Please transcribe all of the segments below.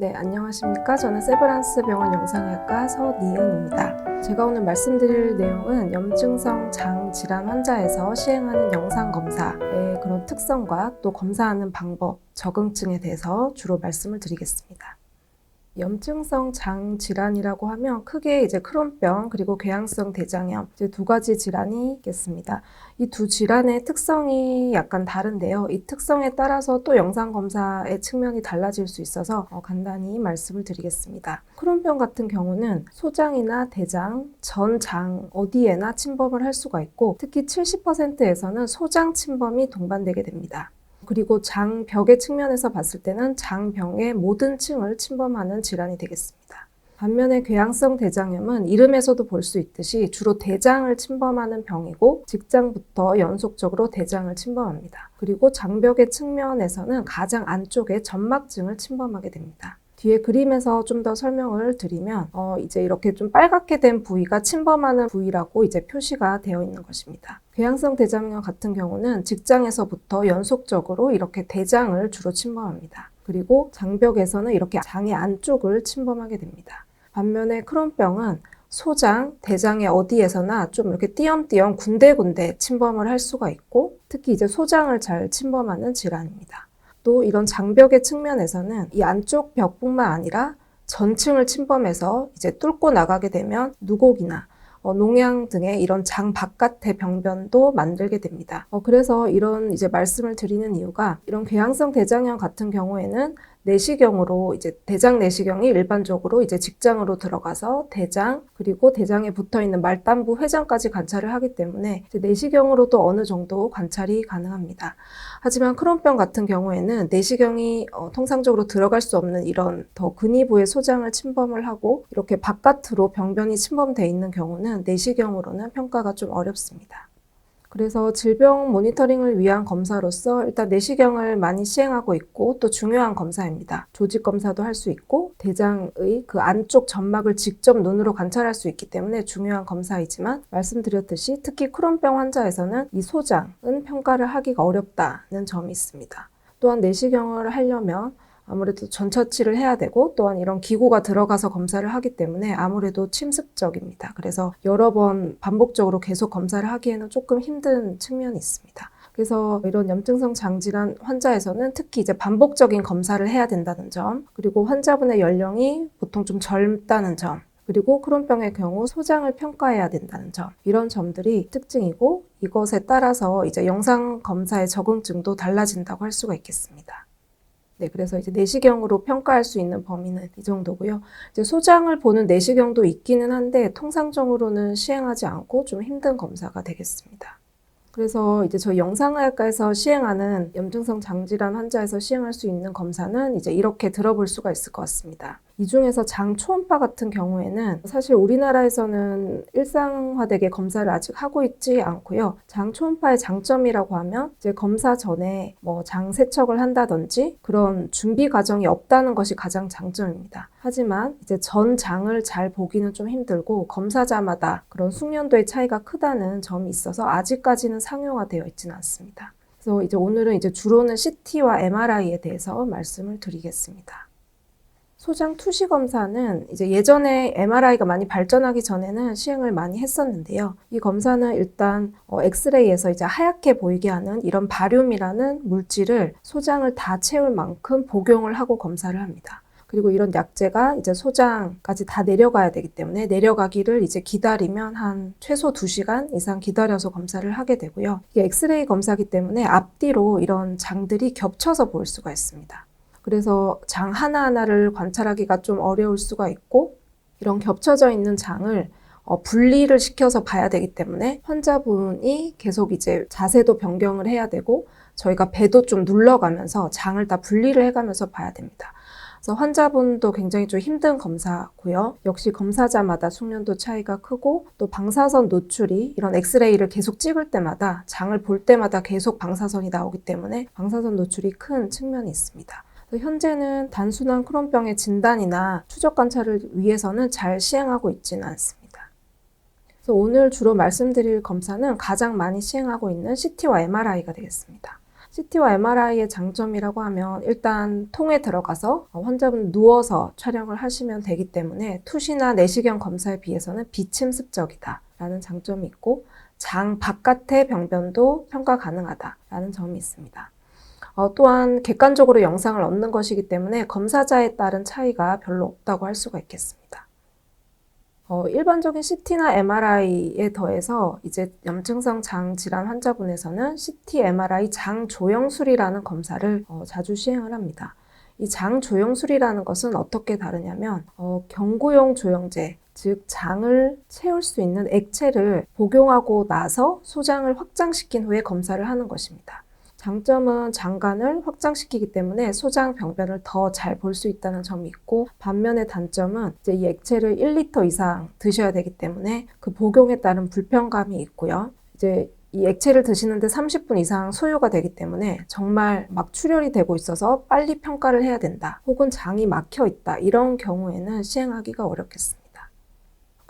네, 안녕하십니까. 저는 세브란스 병원 영상의학과 서니은입니다. 제가 오늘 말씀드릴 내용은 염증성 장 질환 환자에서 시행하는 영상 검사의 그런 특성과 또 검사하는 방법, 적응증에 대해서 주로 말씀을 드리겠습니다. 염증성 장 질환이라고 하면 크게 이제 크론병 그리고 궤양성 대장염 이제 두 가지 질환이 있겠습니다. 이 두 질환의 특성이 약간 다른데요. 이 특성에 따라서 또 영상 검사의 측면이 달라질 수 있어서 어, 간단히 말씀을 드리겠습니다. 크론병 같은 경우는 소장이나 대장, 전장 어디에나 침범을 할 수가 있고 특히 70%에서는 소장 침범이 동반되게 됩니다. 그리고 장벽의 측면에서 봤을 때는 장병의 모든 층을 침범하는 질환이 되겠습니다. 반면에 궤양성 대장염은 이름에서도 볼 수 있듯이 주로 대장을 침범하는 병이고 직장부터 연속적으로 대장을 침범합니다. 그리고 장벽의 측면에서는 가장 안쪽에 점막층을 침범하게 됩니다. 뒤에 그림에서 좀 더 설명을 드리면 어, 이제 이렇게 좀 빨갛게 된 부위가 침범하는 부위라고 이제 표시가 되어 있는 것입니다. 궤양성 대장염 같은 경우는 직장에서부터 연속적으로 이렇게 대장을 주로 침범합니다. 그리고 장벽에서는 이렇게 장의 안쪽을 침범하게 됩니다. 반면에 크론병은 소장, 대장의 어디에서나 좀 이렇게 띄엄띄엄 군데군데 침범을 할 수가 있고 특히 이제 소장을 잘 침범하는 질환입니다. 또 이런 장벽의 측면에서는 이 안쪽 벽뿐만 아니라 전층을 침범해서 이제 뚫고 나가게 되면 누곡이나 어, 농양 등의 이런 장 바깥의 병변도 만들게 됩니다. 어, 그래서 이런 이제 말씀을 드리는 이유가 이런 궤양성 대장염 같은 경우에는 내시경으로 이제 대장 내시경이 일반적으로 이제 직장으로 들어가서 대장 그리고 대장에 붙어 있는 말단부 회장까지 관찰을 하기 때문에 내시경으로도 어느 정도 관찰이 가능합니다. 하지만 크론병 같은 경우에는 내시경이 어, 통상적으로 들어갈 수 없는 이런 더 근위부의 소장을 침범을 하고 이렇게 바깥으로 병변이 침범돼 있는 경우는 내시경으로는 평가가 좀 어렵습니다. 그래서 질병 모니터링을 위한 검사로서 일단 내시경을 많이 시행하고 있고 또 중요한 검사입니다. 조직 검사도 할 수 있고 대장의 그 안쪽 점막을 직접 눈으로 관찰할 수 있기 때문에 중요한 검사이지만 말씀드렸듯이 특히 크론병 환자에서는 이 소장은 평가를 하기가 어렵다는 점이 있습니다. 또한 내시경을 하려면 아무래도 전처치를 해야 되고 또한 이런 기구가 들어가서 검사를 하기 때문에 아무래도 침습적입니다. 그래서 여러 번 반복적으로 계속 검사를 하기에는 조금 힘든 측면이 있습니다. 그래서 이런 염증성 장질환 환자에서는 특히 이제 반복적인 검사를 해야 된다는 점, 그리고 환자분의 연령이 보통 좀 젊다는 점, 그리고 크론병의 경우 소장을 평가해야 된다는 점 이런 점들이 특징이고 이것에 따라서 이제 영상 검사의 적응증도 달라진다고 할 수가 있겠습니다. 네, 그래서 이제 내시경으로 평가할 수 있는 범위는 이 정도고요. 이제 소장을 보는 내시경도 있기는 한데 통상적으로는 시행하지 않고 좀 힘든 검사가 되겠습니다. 그래서 이제 저희 영상의학과에서 시행하는 염증성 장질환 환자에서 시행할 수 있는 검사는 이제 이렇게 들어볼 수가 있을 것 같습니다. 이 중에서 장 초음파 같은 경우에는 사실 우리나라에서는 일상화되게 검사를 아직 하고 있지 않고요. 장 초음파의 장점이라고 하면 이제 검사 전에 뭐 장 세척을 한다든지 그런 준비 과정이 없다는 것이 가장 장점입니다. 하지만 이제 전 장을 잘 보기는 좀 힘들고 검사자마다 그런 숙련도의 차이가 크다는 점이 있어서 아직까지는 상용화되어 있지는 않습니다. 그래서 이제 오늘은 이제 주로는 CT와 MRI에 대해서 말씀을 드리겠습니다. 소장 투시 검사는 이제 예전에 MRI가 많이 발전하기 전에는 시행을 많이 했었는데요. 이 검사는 일단 어, 엑스레이에서 이제 하얗게 보이게 하는 이런 바륨이라는 물질을 소장을 다 채울 만큼 복용을 하고 검사를 합니다. 그리고 이런 약제가 이제 소장까지 다 내려가야 되기 때문에 내려가기를 이제 기다리면 한 최소 2시간 이상 기다려서 검사를 하게 되고요. 이게 엑스레이 검사기 때문에 앞뒤로 이런 장들이 겹쳐서 보일 수가 있습니다. 그래서 장 하나하나를 관찰하기가 좀 어려울 수가 있고 이런 겹쳐져 있는 장을 어, 분리를 시켜서 봐야 되기 때문에 환자분이 계속 이제 자세도 변경을 해야 되고 저희가 배도 좀 눌러가면서 장을 다 분리를 해가면서 봐야 됩니다. 그래서 환자분도 굉장히 좀 힘든 검사고요. 역시 검사자마다 숙련도 차이가 크고 또 방사선 노출이 이런 엑스레이를 계속 찍을 때마다 장을 볼 때마다 계속 방사선이 나오기 때문에 방사선 노출이 큰 측면이 있습니다. 현재는 단순한 크론병의 진단이나 추적 관찰을 위해서는 잘 시행하고 있지는 않습니다. 그래서 오늘 주로 말씀드릴 검사는 가장 많이 시행하고 있는 CT와 MRI가 되겠습니다. CT와 MRI의 장점이라고 하면 일단 통에 들어가서 환자분 누워서 촬영을 하시면 되기 때문에 투시나 내시경 검사에 비해서는 비침습적이다 라는 장점이 있고 장 바깥의 병변도 평가 가능하다 라는 점이 있습니다. 어, 또한 객관적으로 영상을 얻는 것이기 때문에 검사자에 따른 차이가 별로 없다고 할 수가 있겠습니다. 어, 일반적인 CT나 MRI에 더해서 이제 염증성 장 질환 환자분에서는 CT, MRI 장 조영술이라는 검사를 어, 자주 시행을 합니다. 이 장 조영술이라는 것은 어떻게 다르냐면 어, 경구용 조영제, 즉 장을 채울 수 있는 액체를 복용하고 나서 소장을 확장시킨 후에 검사를 하는 것입니다. 장점은 장관을 확장시키기 때문에 소장 병변을 더 잘 볼 수 있다는 점이 있고 반면에 단점은 이제 이 액체를 1리터 이상 드셔야 되기 때문에 그 복용에 따른 불편감이 있고요. 이제 이 액체를 드시는데 30분 이상 소요가 되기 때문에 정말 막 출혈이 되고 있어서 빨리 평가를 해야 된다. 혹은 장이 막혀 있다. 이런 경우에는 시행하기가 어렵겠습니다.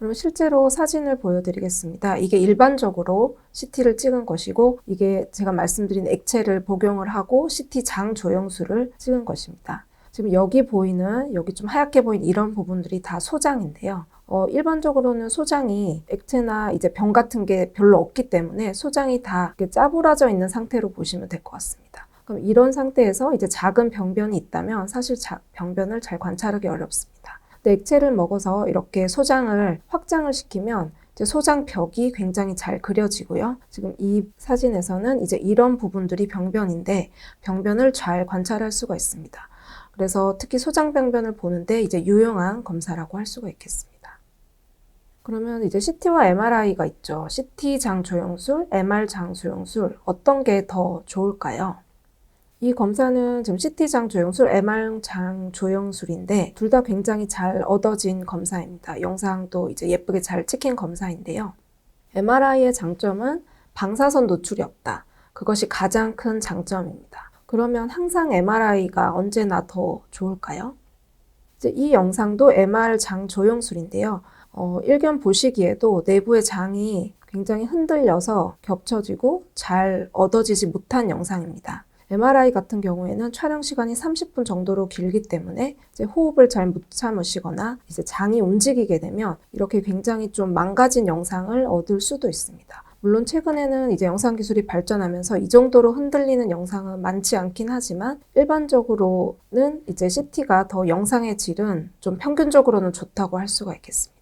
그럼 실제로 사진을 보여드리겠습니다. 이게 일반적으로 CT를 찍은 것이고 이게 제가 말씀드린 액체를 복용을 하고 CT 장 조영수를 찍은 것입니다. 지금 여기 보이는 여기 좀 하얗게 보이는 이런 부분들이 다 소장인데요. 어, 일반적으로는 소장이 액체나 이제 병 같은 게 별로 없기 때문에 소장이 다 짜부라져 있는 상태로 보시면 될 것 같습니다. 그럼 이런 상태에서 이제 작은 병변이 있다면 사실 자, 병변을 잘 관찰하기 어렵습니다. 액체를 먹어서 이렇게 소장을 확장을 시키면 소장 벽이 굉장히 잘 그려지고요. 지금 이 사진에서는 이제 이런 부분들이 병변인데 병변을 잘 관찰할 수가 있습니다. 그래서 특히 소장 병변을 보는데 이제 유용한 검사라고 할 수가 있겠습니다. 그러면 이제 CT와 MRI가 있죠. CT 장 조영술, MR 장 조영술 어떤 게 더 좋을까요? 이 검사는 지금 CT장 조영술, MR장 조영술인데 둘 다 굉장히 잘 얻어진 검사입니다. 영상도 이제 예쁘게 잘 찍힌 검사인데요. MRI의 장점은 방사선 노출이 없다. 그것이 가장 큰 장점입니다. 그러면 항상 MRI가 언제나 더 좋을까요? 이 영상도 MR장 조영술인데요. 어, 일견 보시기에도 내부의 장이 굉장히 흔들려서 겹쳐지고 잘 얻어지지 못한 영상입니다. MRI 같은 경우에는 촬영 시간이 30분 정도로 길기 때문에 이제 호흡을 잘 못 참으시거나 이제 장이 움직이게 되면 이렇게 굉장히 좀 망가진 영상을 얻을 수도 있습니다. 물론 최근에는 이제 영상 기술이 발전하면서 이 정도로 흔들리는 영상은 많지 않긴 하지만 일반적으로는 이제 CT가 더 영상의 질은 좀 평균적으로는 좋다고 할 수가 있겠습니다.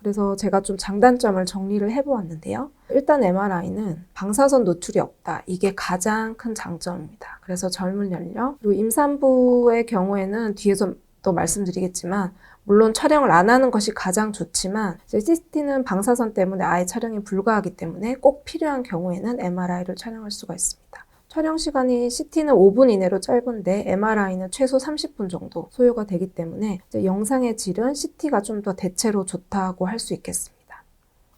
그래서 제가 좀 장단점을 정리를 해보았는데요. 일단 MRI는 방사선 노출이 없다. 이게 가장 큰 장점입니다. 그래서 젊은 연령, 그리고 임산부의 경우에는 뒤에서 또 말씀드리겠지만, 물론 촬영을 안 하는 것이 가장 좋지만, CCT는 방사선 때문에 아예 촬영이 불가하기 때문에 꼭 필요한 경우에는 MRI를 촬영할 수가 있습니다. 촬영 시간이 CT는 5분 이내로 짧은데 MRI는 최소 30분 정도 소요가 되기 때문에 영상의 질은 CT가 좀 더 대체로 좋다고 할 수 있겠습니다.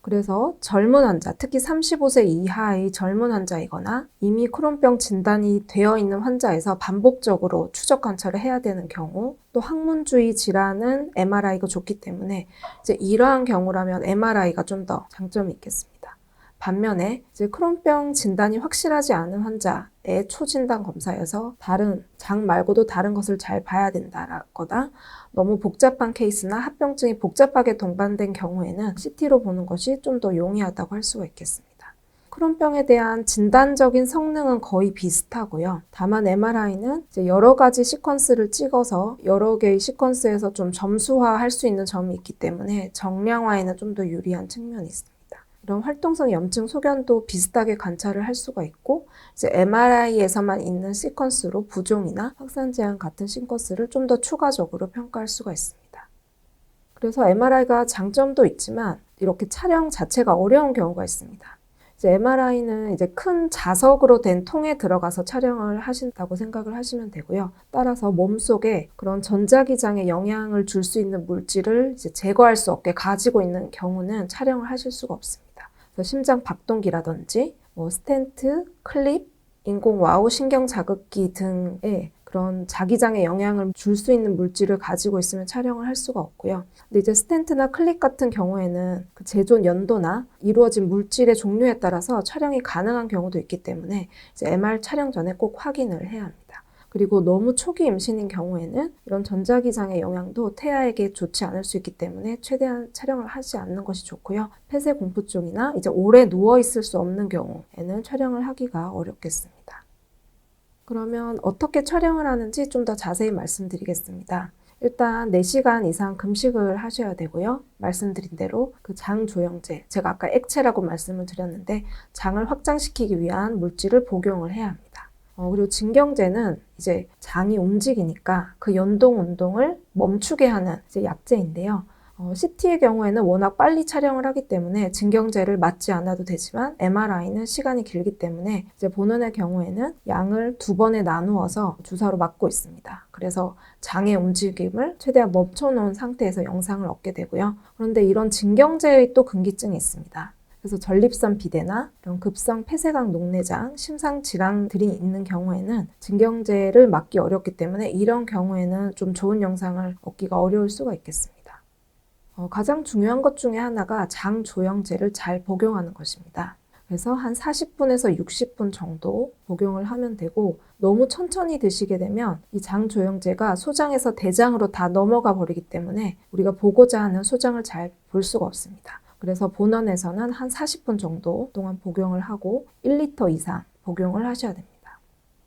그래서 젊은 환자, 특히 35세 이하의 젊은 환자이거나 이미 크론병 진단이 되어 있는 환자에서 반복적으로 추적 관찰을 해야 되는 경우, 또 항문주의 질환은 MRI가 좋기 때문에 이제 이러한 경우라면 MRI가 좀 더 장점이 있겠습니다. 반면에 이제 크론병 진단이 확실하지 않은 환자의 초진단 검사여서 다른 장 말고도 다른 것을 잘 봐야 된다거나 너무 복잡한 케이스나 합병증이 복잡하게 동반된 경우에는 CT로 보는 것이 좀 더 용이하다고 할 수가 있겠습니다. 크론병에 대한 진단적인 성능은 거의 비슷하고요. 다만 MRI는 여러 가지 시퀀스를 찍어서 여러 개의 시퀀스에서 좀 점수화할 수 있는 점이 있기 때문에 정량화에는 좀 더 유리한 측면이 있습니다. 이런 활동성 염증 소견도 비슷하게 관찰을 할 수가 있고 이제 MRI에서만 있는 시퀀스로 부종이나 확산 제한 같은 시퀀스를 좀 더 추가적으로 평가할 수가 있습니다. 그래서 MRI가 장점도 있지만 이렇게 촬영 자체가 어려운 경우가 있습니다. 이제 MRI는 이제 큰 자석으로 된 통에 들어가서 촬영을 하신다고 생각을 하시면 되고요. 따라서 몸 속에 그런 전자기장에 영향을 줄 수 있는 물질을 이제 제거할 수 없게 가지고 있는 경우는 촬영을 하실 수가 없습니다. 심장 박동기라든지 뭐 스텐트, 클립, 인공 와우 신경 자극기 등의 그런 자기장에 영향을 줄 수 있는 물질을 가지고 있으면 촬영을 할 수가 없고요. 근데 이제 스텐트나 클립 같은 경우에는 그 제존 연도나 이루어진 물질의 종류에 따라서 촬영이 가능한 경우도 있기 때문에 이제 MR 촬영 전에 꼭 확인을 해야 합니다. 그리고 너무 초기 임신인 경우에는 이런 전자기장의 영향도 태아에게 좋지 않을 수 있기 때문에 최대한 촬영을 하지 않는 것이 좋고요. 폐쇄 공포증이나 이제 오래 누워 있을 수 없는 경우에는 촬영을 하기가 어렵겠습니다. 그러면 어떻게 촬영을 하는지 좀 더 자세히 말씀드리겠습니다. 일단 4시간 이상 금식을 하셔야 되고요. 말씀드린 대로 그 장 조영제, 제가 아까 액체라고 말씀을 드렸는데 장을 확장시키기 위한 물질을 복용을 해야 합니다. 어, 그리고 진경제는 이제 장이 움직이니까 그 연동 운동을 멈추게 하는 이제 약제인데요. 어, CT의 경우에는 워낙 빨리 촬영을 하기 때문에 진경제를 맞지 않아도 되지만 MRI는 시간이 길기 때문에 이제 본원의 경우에는 양을 두 번에 나누어서 주사로 맞고 있습니다. 그래서 장의 움직임을 최대한 멈춰놓은 상태에서 영상을 얻게 되고요. 그런데 이런 진경제의 또 금기증이 있습니다. 그래서 전립선 비대나 이런 급성 폐쇄각 녹내장, 심상 질환들이 있는 경우에는 진경제를 맞기 어렵기 때문에 이런 경우에는 좀 좋은 영상을 얻기가 어려울 수가 있겠습니다. 어, 가장 중요한 것 중에 하나가 장 조영제를 잘 복용하는 것입니다. 그래서 한 40분에서 60분 정도 복용을 하면 되고 너무 천천히 드시게 되면 이 장 조영제가 소장에서 대장으로 다 넘어가 버리기 때문에 우리가 보고자 하는 소장을 잘 볼 수가 없습니다. 그래서 본원에서는 한 40분 정도 동안 복용을 하고 1리터 이상 복용을 하셔야 됩니다.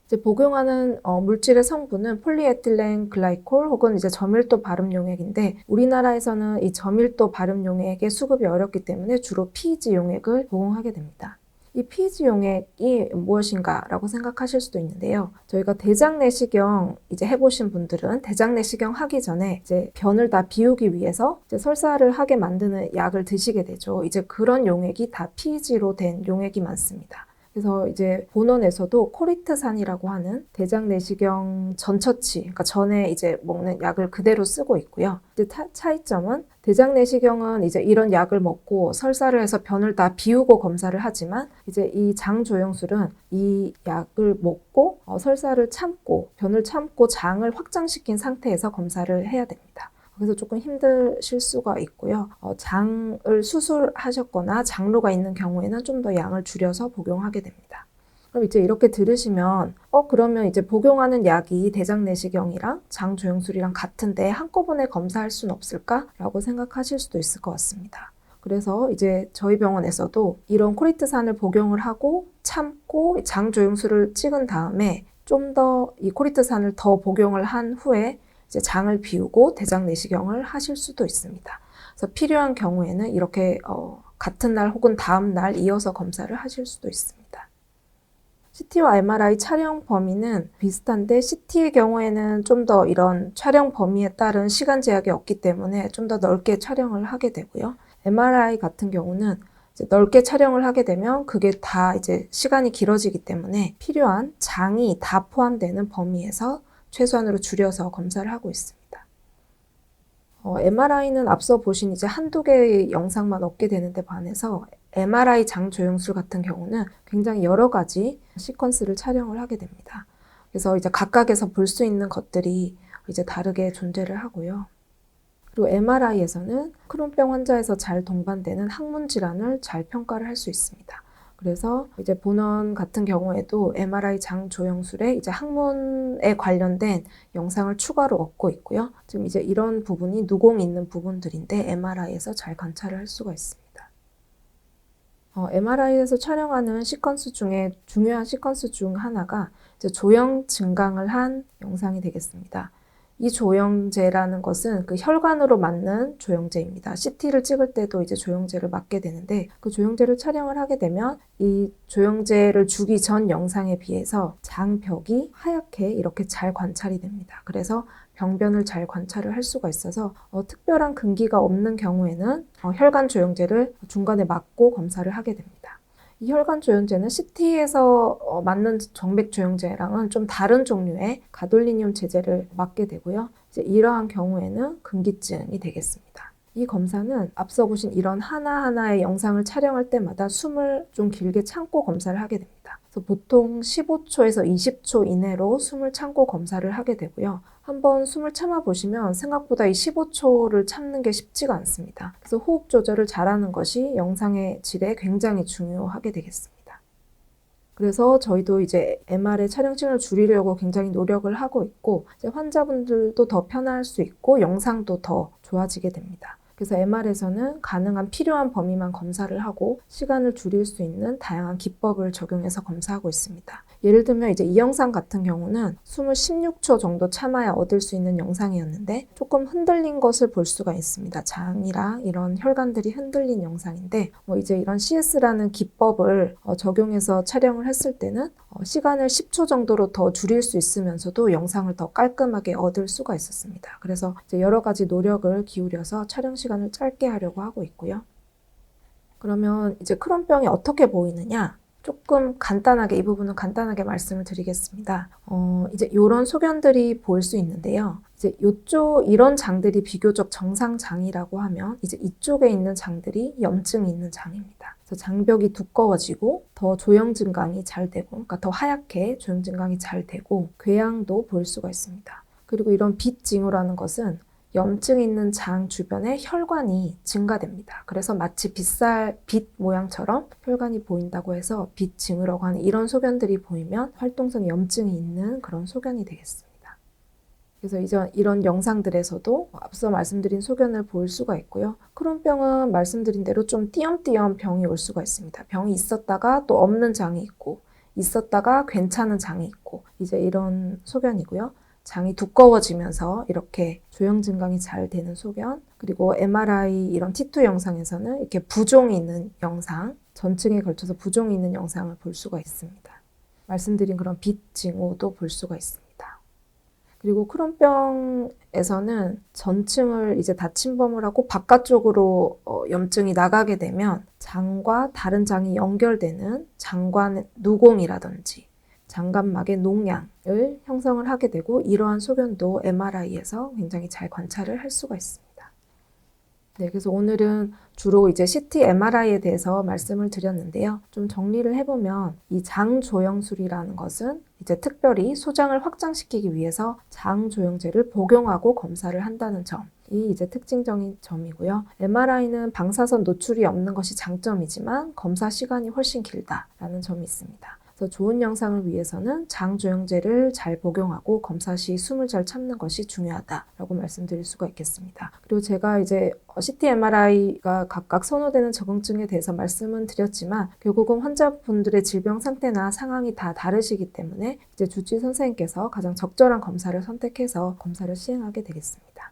이제 복용하는 어, 물질의 성분은 폴리에틸렌 글라이콜 혹은 이제 저밀도 발음 용액인데 우리나라에서는 이 저밀도 발음 용액의 수급이 어렵기 때문에 주로 PEG 용액을 복용하게 됩니다. 이 PEG 용액이 무엇인가라고 생각하실 수도 있는데요. 저희가 대장 내시경 이제 해보신 분들은 대장 내시경 하기 전에 이제 변을 다 비우기 위해서 이제 설사를 하게 만드는 약을 드시게 되죠. 이제 그런 용액이 다 PEG로 된 용액이 많습니다. 그래서 이제 본원에서도 코리트산이라고 하는 대장 내시경 전처치, 그러니까 전에 이제 먹는 약을 그대로 쓰고 있고요. 이제 타, 차이점은 대장 내시경은 이제 이런 약을 먹고 설사를 해서 변을 다 비우고 검사를 하지만 이제 이 장 조영술은 이 약을 먹고 어, 설사를 참고 변을 참고 장을 확장시킨 상태에서 검사를 해야 됩니다. 그래서 조금 힘드실 수가 있고요. 어, 장을 수술하셨거나 장로가 있는 경우에는 좀 더 양을 줄여서 복용하게 됩니다. 그럼 이제 이렇게 들으시면 어 그러면 이제 복용하는 약이 대장 내시경이랑 장 조영술이랑 같은데 한꺼번에 검사할 수는 없을까라고 생각하실 수도 있을 것 같습니다. 그래서 이제 저희 병원에서도 이런 코리트산을 복용을 하고 참고 장 조영술을 찍은 다음에 좀 더 이 코리트산을 더 복용을 한 후에 이제 장을 비우고 대장 내시경을 하실 수도 있습니다. 그래서 필요한 경우에는 이렇게 어, 같은 날 혹은 다음 날 이어서 검사를 하실 수도 있습니다. CT와 MRI 촬영 범위는 비슷한데 CT의 경우에는 좀 더 이런 촬영 범위에 따른 시간 제약이 없기 때문에 좀 더 넓게 촬영을 하게 되고요. MRI 같은 경우는 넓게 촬영을 하게 되면 그게 다 이제 시간이 길어지기 때문에 필요한 장이 다 포함되는 범위에서 최소한으로 줄여서 검사를 하고 있습니다. 어, MRI는 앞서 보신 이제 한두 개의 영상만 얻게 되는데 반해서 MRI 장 조영술 같은 경우는 굉장히 여러 가지 시퀀스를 촬영을 하게 됩니다. 그래서 이제 각각에서 볼 수 있는 것들이 이제 다르게 존재를 하고요. 그리고 MRI에서는 크론병 환자에서 잘 동반되는 항문 질환을 잘 평가를 할 수 있습니다. 그래서 이제 본원 같은 경우에도 MRI 장 조영술에 이제 항문에 관련된 영상을 추가로 얻고 있고요. 지금 이제 이런 부분이 누공 있는 부분들인데 MRI에서 잘 관찰을 할 수가 있습니다. 어, MRI에서 촬영하는 시퀀스 중에 중요한 시퀀스 중 하나가 조형 증강을 한 영상이 되겠습니다. 이 조영제라는 것은 그 혈관으로 맞는 조영제입니다. CT를 찍을 때도 이제 조영제를 맞게 되는데 그 조영제를 촬영을 하게 되면 이 조영제를 주기 전 영상에 비해서 장벽이 하얗게 이렇게 잘 관찰이 됩니다. 그래서 병변을 잘 관찰을 할 수가 있어서 어, 특별한 근기가 없는 경우에는 어, 혈관 조영제를 중간에 맞고 검사를 하게 됩니다. 이 혈관 조영제는 CT에서 어, 맞는 정맥 조영제랑은 좀 다른 종류의 가돌리늄 제제를 맞게 되고요. 이제 이러한 경우에는 금기증이 되겠습니다. 이 검사는 앞서 보신 이런 하나하나의 영상을 촬영할 때마다 숨을 좀 길게 참고 검사를 하게 됩니다. 그래서 보통 15초에서 20초 이내로 숨을 참고 검사를 하게 되고요. 한번 숨을 참아 보시면 생각보다 이 15초를 참는 게 쉽지가 않습니다. 그래서 호흡 조절을 잘하는 것이 영상의 질에 굉장히 중요하게 되겠습니다. 그래서 저희도 이제 MR의 촬영 시간을 줄이려고 굉장히 노력을 하고 있고 환자분들도 더 편할 수 있고 영상도 더 좋아지게 됩니다. 그래서 MR에서는 가능한 필요한 범위만 검사를 하고 시간을 줄일 수 있는 다양한 기법을 적용해서 검사하고 있습니다. 예를 들면 이제 이 영상 같은 경우는 숨을 16초 정도 참아야 얻을 수 있는 영상이었는데 조금 흔들린 것을 볼 수가 있습니다. 장이랑 이런 혈관들이 흔들린 영상인데 뭐 이제 이런 CS라는 기법을 어, 적용해서 촬영을 했을 때는 어, 시간을 10초 정도로 더 줄일 수 있으면서도 영상을 더 깔끔하게 얻을 수가 있었습니다. 그래서 여러 가지 노력을 기울여서 촬영 시 간을 짧게 하려고 하고 있고요. 그러면 이제 크론병이 어떻게 보이느냐? 조금 간단하게 이 부분은 간단하게 말씀을 드리겠습니다. 어, 이제 이런 소견들이 보일 수 있는데요. 이제 이쪽 이런 장들이 비교적 정상 장이라고 하면 이제 이쪽에 있는 장들이 염증이 있는 장입니다. 그래서 장벽이 두꺼워지고 더 조형 증강이 잘 되고, 그러니까 더 하얗게 조형 증강이 잘 되고 궤양도 볼 수가 있습니다. 그리고 이런 빛 징후라는 것은 염증 있는 장 주변에 혈관이 증가됩니다. 그래서 마치 빗살 빛 모양처럼 혈관이 보인다고 해서 빛 징후라고 하는 이런 소견들이 보이면 활동성 염증이 있는 그런 소견이 되겠습니다. 그래서 이제 이런 영상들에서도 앞서 말씀드린 소견을 볼 수가 있고요. 크론병은 말씀드린 대로 좀 띄엄띄엄 병이 올 수가 있습니다. 병이 있었다가 또 없는 장이 있고 있었다가 괜찮은 장이 있고 이제 이런 소견이고요. 장이 두꺼워지면서 이렇게 조형 증강이 잘 되는 소견, 그리고 MRI 이런 T2 영상에서는 이렇게 부종이 있는 영상, 전층에 걸쳐서 부종이 있는 영상을 볼 수가 있습니다. 말씀드린 그런 빛 징후도 볼 수가 있습니다. 그리고 크론병에서는 전층을 이제 다 침범을 하고 바깥쪽으로 어, 염증이 나가게 되면 장과 다른 장이 연결되는 장관 누공이라든지 장관막의 농양을 형성을 하게 되고 이러한 소견도 MRI에서 굉장히 잘 관찰을 할 수가 있습니다. 네, 그래서 오늘은 주로 이제 CT MRI에 대해서 말씀을 드렸는데요. 좀 정리를 해보면 이 장조형술이라는 것은 이제 특별히 소장을 확장시키기 위해서 장조형제를 복용하고 검사를 한다는 점 이 이제 특징적인 점이고요. MRI는 방사선 노출이 없는 것이 장점이지만 검사 시간이 훨씬 길다라는 점이 있습니다. 그래서 좋은 영상을 위해서는 장조형제를 잘 복용하고 검사 시 숨을 잘 참는 것이 중요하다라고 말씀드릴 수가 있겠습니다. 그리고 제가 이제 CT MRI가 각각 선호되는 적응증에 대해서 말씀은 드렸지만 결국은 환자분들의 질병 상태나 상황이 다 다르시기 때문에 이제 주治선생님께서 가장 적절한 검사를 선택해서 검사를 시행하게 되겠습니다.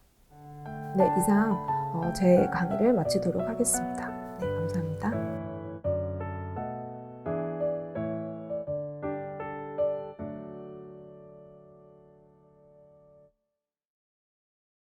네, 이상 어, 제 강의를 마치도록 하겠습니다.